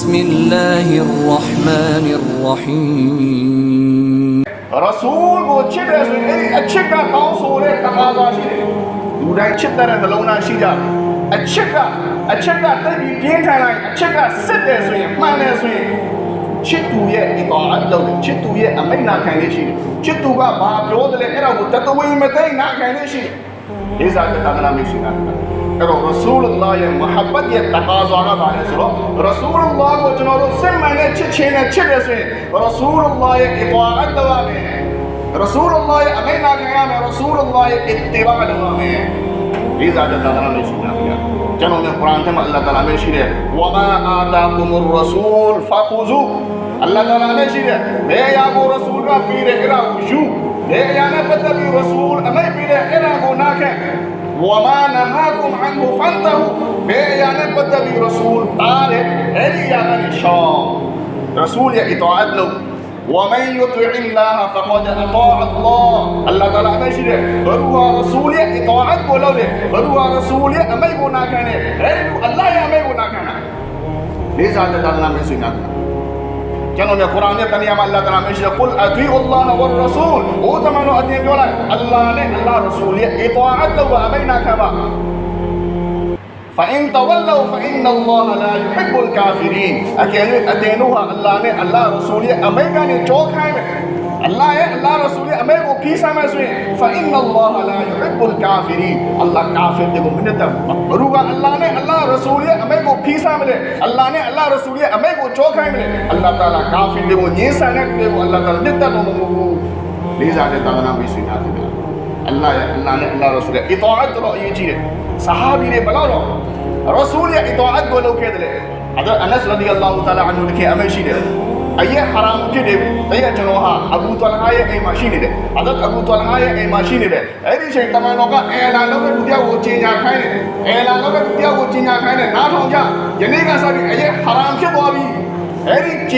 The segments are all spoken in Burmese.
بسم الله الرحمن الرحيم ရဆူလ်ကိုချစ်တယ်ဆိုရင်အဲ့ဒီအချစ်ကတောင်းဆိုတဲ့တခါသာရှိတယ်လူတိုင်းချစ်တဲ့နှလုံးသားရှိကြတယ်အချစ်ကအချစ်ကတိတ်ပြီးပြင်းထန်လိုက်အချစ်ကစစ်တယ်ဆိုရင်မှန်တယ်ဆိုရင်ချစ်သူရဲ့အဘာအလုပ်ချစ်သူရဲ့အမိန့်နာခံလေးရှိတယ်ချစ်သူကဘာပြောတယ်လဲအဲ့ဒါကိုတတဝင်းမသိနာခံလေးရှိတယ် ဒီစားတဲ့တာနာမရှိတာအဲ့တော့ရဆူလလာရဲ့မဟာဘတ်ရဲ့တကားစွာကပါလဲဆိုတော့ရဆူလလာကိုကျွန်တော်တို့စစ်မှန်တဲ့ချစ်ချင်းနဲ့ချစ်တယ်ဆိုရင်ရဆူလလာရဲ့အဘာအလုပ်ပါမယ် رسول الله أمينا كيام رسول الله اتباع لهم إذا جدنا من سنة جنو من القرآن تما الله تعالى من شيء وما آتاكم الرسول فخذوه الله تعالى من شيء ما يا أبو رسول کا پیر إلى وجو ما يا نبتبي رسول؟ أما پیر إلى هناك. وما نهاكم عنه فانتهوا. ما يا نبتبي رسول؟ طارق هذه يا شام رسول يا إطاعت له. ومن يطع الله فقد أطاع الله. الله تعالى ده بروا رسول إطاعت ولو ده بروا رسول أمي بنا كان الله يا أمي بنا كان ليس هذا تعالى من سنة কেন কোরআনে তানিয়াম আল্লাহ তালা মেশে কুল আতুই উল্লাহ ওয়ার রাসূল ও তামানো আতিয়ে বলা আল্লাহ নে আল্লাহ রাসূল ইতাআত ওয়া বাইনা কাবা فإن تولوا فإن الله لا يحب الكافرين أكيد أدينوها الله نه الله রাসূল আমেগা নে চোখ হাই اللہ ہے اللہ رسول ہمیں وہ پیسا میں سوئے فَإِنَّ اللَّهَ لَا يُحِبُّ الْكَافِرِينَ اللہ کافر دیکھو منتا مقبروگا الله نه الله رسول ہمیں وہ ဖိစားမလဲအလ္လာဟ်နဲ့အလ္လာဟ်ရဆူလ်ရဲ့အမိန့်ကိုကြောခိုင်းမလဲအလ္လာဟ်တာလာကာဖီတွေကိုညှင်းဆန်တဲ့တွေကိုအလ္လာဟ်တာလာတစ်သက်တော်မမူဘူးလေးစားတဲ့သာသနာမိတ်ဆွေများခင်ဗျာအလ္လာဟ်ရဲ့အလ္လာဟ်နဲ့အလ္လာဟ်ရဆူလ်ရဲ့အီတာအတ်တော်အရေးကြီးတယ်ဆဟာဘီတွေဘလောက်တော့ရဆူလ်ရဲ့အီတာအတ်ကိုလုပ်ခဲ့တယ်လေအဲ့ဒါအနက်စ်ရဒီအလ္လာဟူတာလာအန်ဟူတကယ်အမိန့်ရှိတယ်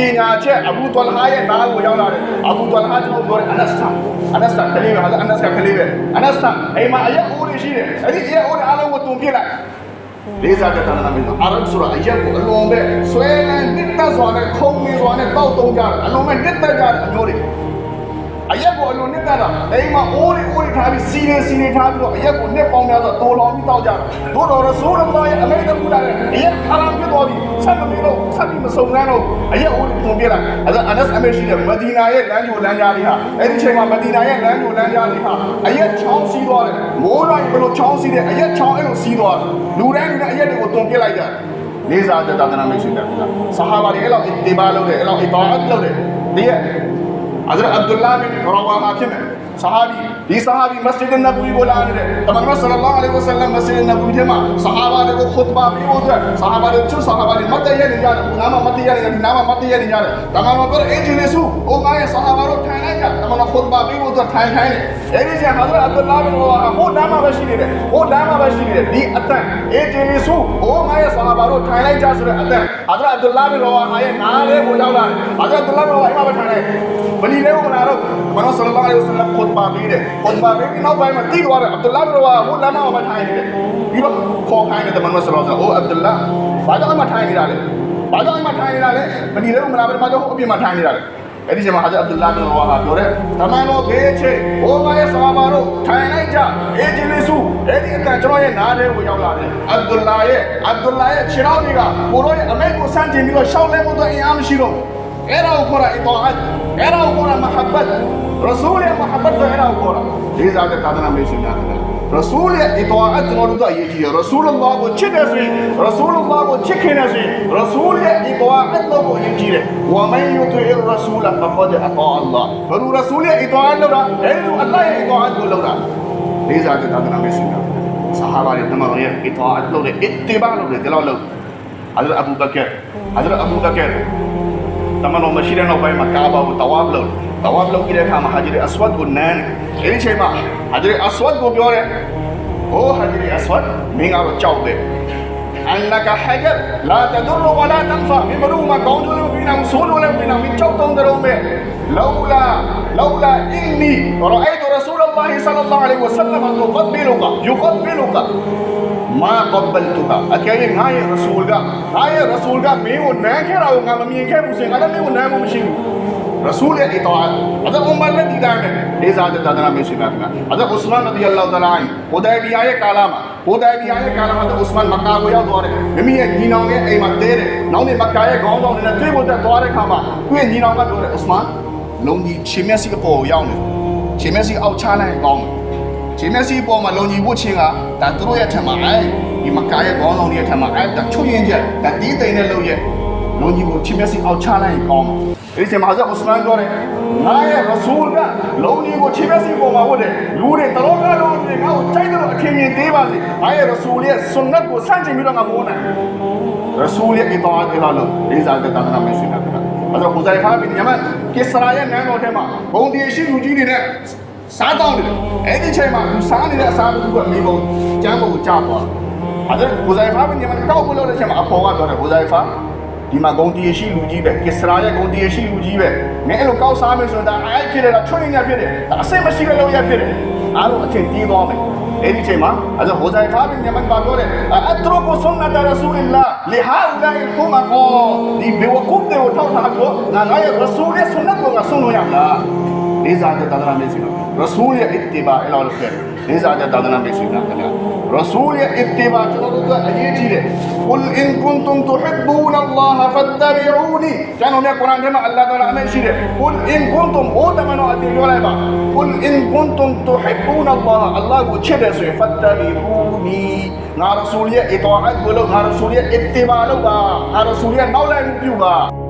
င်ညာချက်အဘူတောလဟာရဲ့နားကိုရောက်လာတယ်အဘူတောလဟာကျွန်တော်ပြောတယ်အနက်စတာအနက်စတာကလေးပဲဟာအနက်စတာကလေးပဲအနက်စတာအိမ်မှာအရက်အိုးတွေရှိတယ်အဲ့ဒီအရက်အိုးတွေအားလုံးကိုတုံပြစ်လိုက် လေးစားတဲ့တဏ္ဍာမင်းအာရဗ်ဆိုတာအရက်ကိုအလွန်ပဲဆွဲလန်းနှစ်သက်စွာနဲ့ခုံမင်းစွာနဲ့တောက်တုံးကြတယ်အလွန်ပဲနှစ်သက်ကြတယ်အမျိုးတွေ အရက်ကိုအလိုနှစ်သက်တာအိမ်မှာအိုးတွေအိုးတွေထားပြီးစီးနေစီးနေထားပြီးတော့အရက်ကိုနှစ်ပေါင်းများစွာတိုးလောင်ပြီးတောက်ကြတယ်သို့တော်ရဆိုးရမသားရဲ့အမိတ်တခုလာတဲ့အရက်ခါရံဖြစ်သွားပြီးဆက်မပြီးတော့ဆက်ပြီးမစုံငန်းတော့အရက်အိုးတွေပုံပြတာအဲ့ဒါအနက်အမေရှိတဲ့မဒီနာရဲ့လမ်းကြိုလမ်းကြားတွေဟာအဲ့ဒီချိန်မှာမဒီနာရဲ့လမ်းကြိုလမ်းကြားတွေဟာအရက်ချောင်းစီးသွားတယ်မိုးတိုင်းဘလို့ချောင်းစီးတဲ့အရက်ချောင်းအဲ့လိုစီးသွားတယ်လူတိုင်းလူတိုင်းအရက်တွေကိုတုံပြလိုက်ကြတယ်လေးစားတဲ့တာသနာမရှိတဲ့ဆဟာဘာတွေအဲ့လောက်အစ်တီဘာလုပ်တယ်အဲ့လောက်အစ်ဘာအတ်လုပ်တယ်ဒီရဲ့ Hazret Abdullah bin Ravvama kim? Sahabi. ഈ സഹാബി മസ്ജിദ് നബുവി പോലാണിത് തമന്ന സല്ലല്ലാഹു അലൈഹി വസല്ലം മസ്ജിദ് നബുവി ജമാ സഹാബാലേ ഖുത്ബ ബി ഉദ്ര സഹാബാലേ ചു സഹാബാലേ മത്തയൻ ഇജാർ നാമ മത്തയൻ ഇജാർ നാമ മത്തയൻ ഇജാർ തമാമ പർ ഇജ്ലിസു ഓ മായ സഹാബാലോ ഠാനായ തമന്ന ഖുത്ബ ബി ഉദ്ര ഠായ ഠായ എനി ജെ ഹസ്രത്ത് അബ്ദുല്ലാഹ് ബിൻ റവാഹ ഓ നാമ ബശീരിരെ ഓ നാമ ബശീരിരെ ദി അത്തൻ ഇജ്ലിസു ഓ മായ സഹാബാലോ ഠാനായ ജാസര അത്തൻ ഹസ്രത്ത് അബ്ദുല്ലാഹ് ബിൻ റവാഹ യെ നാലേ ബുലാവലാണ് ഹസ്രത്ത് അബ്ദുല്ലാഹ് ബിൻ റവാഹ ഇമാം ഠാനായ ဗ်ဒူလာဘင်ရဝါအိမ်မှာပဲထိုင်လိုက်ဘလီလေးကိုမလာတော့မနောဆလလောလ္လဟ်အလိုင်းဝါဆလမ်ခွတ်ဘာပြီးတယ်ခွတ်ဘာပြီးနောက်ပိုင်းမှာတိသွားတယ်အဗ်ဒူလာဘင်ရဝါဟိုနာမမှာထိုင်နေတယ်ပြီးတော့ခေါ်ခိုင်းတယ်တမန်တော်ဆလလောလ္လဟ်အိုအဗ်ဒူလာဘာကြောင့်မှထိုင်နေတာလဲဘာကြောင့်မှထိုင်နေတာလဲဘလီလေးကိုမလာဘဲဘာကြောင့်ဟိုအပြင်မှာထိုင်နေတာလဲအဲ့ဒီချိန်မှာဟာဂျအဗ်ဒူလာဘင်ရဝါဟာပြောတယ်တမန်တော်ဘေးချေဟိုမာရဲ့ဆာဘာတို့ထိုင်လိုက်ကြအေဂျင်လီစုအဲ့ဒီအတန်ကျွန်တော်ရဲ့နားထဲကိုရောက်လာတယ်အဗ်ဒူလာရဲ့အဗ်ဒူလာရဲ့ခြေထောက်တွေကကိုရောရဲ့အမိတ်ကိုစမ်းကျင်ပြီးတော့ရှောက်လဲမှုတော့အင်အားမရှိတော့အဲ့ဒါကိုခေါ်တာအီတာအတ်အဲ့ဒါကိုခေါ်တာမဟာဘ ارعوا جرى إطاعت ارعوا جرى محبت رسول يا محبت ارعوا جرى ليه زعلت تعدنا نعمل إيه سنة رسول اطاعت مردہ یہی رسول الله کو چھے نظری رسول الله کو چھے نظری رسول اطاعت لو کو یہی ہے ومن يطع الرسول فقد أطاع الله. فرو رسول اطاعت لو رہا ہے اللہ اطاعت لو رہا ليه زعلت تعالى نعمل إيه سنة صحابة عليه الدمر اطاعت لو اتباع لو. رہا حضرت أبو بكر. حضرت أبو بكر. tamano mashira no pai makaba u tawab lo tawab Law ki da ka mahajire aswad u nan. Kire che ma hajire aswad go biore o oh, hajire aswad minga lo chau de annaka hajar la tadur wa la tanfa. Mi maru ma gaun lo bi nam so lo le bi mi chau taung daro me laula laula inni ra'aytu rasulullah sallallahu alaihi wasallam yuqabbiluka yuqabbiluka. မင်းကတော့ကြောက်တယ်အန်လကဟဂျ်လာတဒရဝလာတန်ဖာမင်းဘလို့မကောင်းကြလို့ပြီးနောက်ဆိုးလို့လည်းပြီးနောက်မင်းကြောက်တုံးတယ်မဲ့လောလာလောလာအင်းနီရအိုက်ရဆူလလာဟ်ဆလ္လာလဟ်အလိုင်းဝါဆလမ်တုကဘီလုကယူကဘီလုကမာကဘလ်တူဟာအကယ်၍ငါရဲ့ရဆူလ်ကငါရဲ့ရဆူလ်ကမင်းကိုနမ်းခဲ့တာကိုငါမမြင်ခဲ့ဘူးဆိုရင်ငါလည်းမင်းကိုနမ်းမှုမရှိဘူးရဆူလ်ရဲ့အီတောအတ်အဒ်အူမာလက်ဒီတိုင်းနဲ့ဒေဇာတဲ့သာသနာမရှိပါဘူးအဒ်ဥစမန်ရဒီအလ္လာဟ်တလာဟ်ဟူဒိုင်ဘီယာရဲ့ကာလာမှာဟူဒိုင်ဘီယာရဲ့ကာလာမှာဥစမန်မကာကိုရောက်သွားတယ်မိမိရဲ့ညီနောင်ရဲ့အိမ်မှာတဲတယ်နောက်နေမကာရဲ့ခေါင်းဆောင်တွေနဲ့တွေ့ဖို့တက်သွားတဲ့ခါမှာသူ့ရဲ့ညီနောင်ကပြောတယ်ဥစမန်လုံးကြီးချင်းမျက်စိအပေါ်ကိုရောက်နေချင်းမျက်စိအောက်ချလိုက်ကောင်းတယ် ဂျင်းမျက်စိပေါ်မှာလုံကြီးဝတ်ချင်းကဒါသူတို့ရဲ့ထက်မှာအဲဒီမကားရဲ့ခေါင်းဆောင်တွေရဲ့ထက်မှာအဲဒါချုပ်ရင်ချက်ဒါဒီတိန်နဲ့လုံရဲ့လုံကြီးကိုချင်းမျက်စိအောက်ချလိုက်ရင်ကောင်းတယ်ဒီချိန်မှာဟာဇတ်ဥစမန်ပြောတယ်ငါရဲ့ရဆူလ်ကလုံကြီးကိုချင်းမျက်စိပေါ်မှာဝတ်တယ်လူတွေတတော်ကလုံးတွေငါ့ကိုတိုက်တယ်အထင်မြင်သေးပါစေငါရဲ့ရဆူလ်ရဲ့ဆွန်နတ်ကိုဆန့်ကျင်ပြီးတော့ငါမဝတ်နိုင်ရဆူလ်ရဲ့အီတာအတ်လာလို့ဒီဇာတဲ့တာနာမရှိတာခင်ဗျာအဲ့တော့ဟူဇိုင်ဖာဘင်ယမန်ကစ္စရာရဲ့နန်းတော်ထဲမှာဘုံဒီရှိလူကြီးတွေနဲ့ စားတောင်းတယ်အဲ့ဒီချိန်မှာသူစားနေတဲ့အစားတစ်ခုကမိဘကျမ်းပုံကိုကြားသွားအဲ့ဒါကိုဇိုင်ဖာဘင်းညမတောက်ဖို့လို့တဲ့ချိန်မှာအဖော်ကပြောတယ်ကိုဇိုင်ဖာဒီမှာဂုံတီရှိလူကြီးပဲကစ္စရာရဲ့ဂုံတီရှိလူကြီးပဲမင်းအဲ့လိုကောက်စားမယ်ဆိုရင်ဒါအဲ့ဖြစ်တယ်လားချွေးနေဖြစ်တယ်ဒါအစိတ်မရှိတဲ့လောက်ရဖြစ်တယ်အားလုံးအထင်ကြီးသွားမယ်အဲ့ဒီချိန်မှာအဲ့ဒါဟိုဇိုင်ဖာဘင်းညမပြောတယ်အထရဘဆွန်နတ်ရဆူလလာလီဟာဥလာအီခုမကောဒီဘေဝကုတ်တေဝထောက်ထားတော့ငါငါရဲ့ရဆူလရဲ့ဆွန်နတ်ကိုငါဆွန်လို့ရမလား லேசாக தான் رسول اتباع قل إن كنتم تحبون الله فاتبعوني. كانوا من القران جمع الله تعالى عمل شيء قل إن كنتم أو تمنوا ادي ولا يبا قل إن كنتم تحبون الله. الله وجهه سو فاتبعوني. نا رسول يا إطاعت بولو نا رسول يا اتباع لو نا رسول يا مولا يبيوا